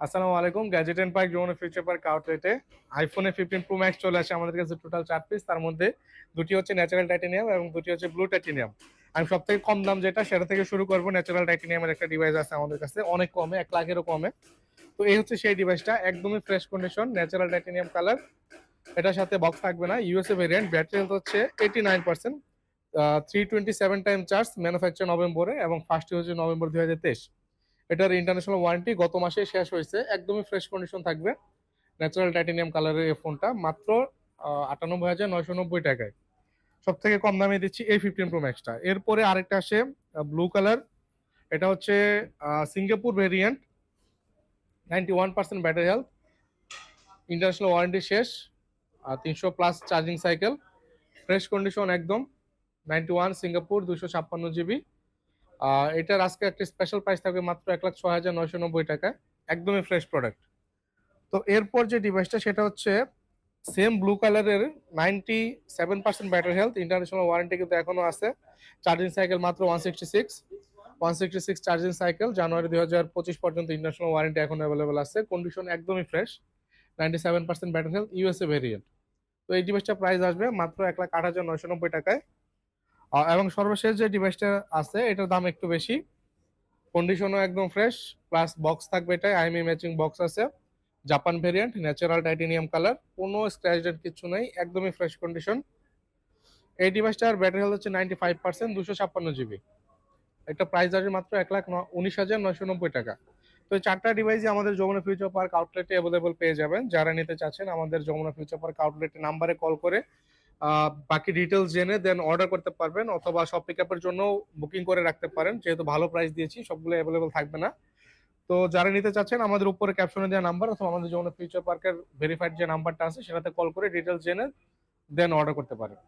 আসসালামু আলাইকুম। Gadget and park Jamuna future park আউটলেটে আইফোনে ফিফটিন প্রো ম্যাক্স চলে আসে আমাদের কাছে টোটাল চার পিস তার মধ্যে দুটি হচ্ছে ন্যাচারাল টাইটেনিয়াম এবং দুটি হচ্ছে ব্লু টাইটেনিয়াম আমি সব থেকে কম দাম যেটা, সেটা থেকে শুরু করব। ন্যাচারাল টাইটেনিয়ামের একটা ডিভাইস আছে আমাদের কাছে, অনেক কমে, এক লাখেরও কমে। তো এই হচ্ছে সেই ডিভাইসটা একদমই fresh condition natural titanium colour এটার সাথে বক্স থাকবে না ইউএসএ ভেরিয়েন্ট ব্যাটারি হেলথ হচ্ছে eighty nine percent three twenty seven time charge manufacture নভেম্বরে এবং ফার্স্ট হচ্ছে নভেম্বর দুই হাজার তেইশ। এটার ইন্টারন্যাশনাল ওয়ারেন্টি গত মাসে শেষ হয়েছে। একদমই ফ্রেশ কন্ডিশন থাকবে। ন্যাচারাল টাইটেনিয়াম কালারের এই ফোনটা মাত্র আটানব্বই হাজার নয়শো নব্বই টাকায়। সব থেকে কম দামে দিচ্ছি এই ফিফটিন প্রো ম্যাক্সটা এরপরে আরেকটা আসে ব্লু কালার এটা হচ্ছে Singapore variant ninety one percent battery health international warranty শেষ তিনশো plus charging cycle fresh condition একদম। নাইনটি ওয়ান সিঙ্গাপুর দুশো ছাপ্পান্ন জিবি এটার আজকে একটা স্পেশাল প্রাইস থাকবে মাত্র এক লাখ ছয় হাজার নয়শো নব্বই টাকায়। একদমই ফ্রেশ প্রোডাক্ট তো এরপর যে ডিভাইসটা সেটা হচ্ছে সেম ব্লু কালারের ninety seven percent battery health international warranty কিন্তু এখনও আছে। চার্জিং সাইকেল মাত্র one sixty six one sixty six charging cycle জানুয়ারি দুই হাজার পঁচিশ পর্যন্ত ইন্টারন্যাশনাল ওয়ারেন্টি এখন অ্যাভেলেবল আছে। কন্ডিশন একদমই fresh ninety seven percent battery health USA variant তো এই ডিভাইসটা প্রাইস আসবে মাত্র এক লাখ আট হাজার নয়শো নব্বই টাকায়। এবং সর্বশেষ যে ডিভাইসটা আছে, এটার দাম একটু বেশি। কন্ডিশনও একদম ফ্রেশ প্লাস বক্স থাকবে এটাই আইএমই ম্যাচিং বক্স আছে। Japan variant natural titanium colour কোনো স্ক্র্যাচ কিছু নেই, একদমই ফ্রেশ কন্ডিশন এই ডিভাইসটার ব্যাটারি হেলথ হচ্ছে নাইনটি ফাইভ পার্সেন্ট দুশো ছাপ্পান্ন জিবি একটা প্রাইস আসবে মাত্র এক লাখ উনিশ হাজার নয়শো নব্বই টাকা। তো চারটা ডিভাইসই আমাদের যমুনা ফিউচার পার্ক আউটলেটে অ্যাভেলেবল পেয়ে যাবেন। যারা নিতে চাচ্ছেন আমাদের যমুনা ফিউচার পার্ক আউটলেটের নাম্বারে কল করে বাকি ডিটেলস জেনে দেন অর্ডার করতে পারবেন অথবা সব পিক আপের জন্য বুকিং করে রাখতে পারেন। যেহেতু ভালো প্রাইস দিয়েছি, সবগুলো অ্যাভেলেবেল থাকবে না। তো যারা নিতে চাচ্ছেন, আমাদের উপরে ক্যাপশনে দেওয়া নাম্বার অথবা আমাদের যে ফিউচার পার্কের ভেরিফাইড যে নাম্বারটা আছে, সেটাতে কল করে ডিটেলস জেনে দেন অর্ডার করতে পারেন।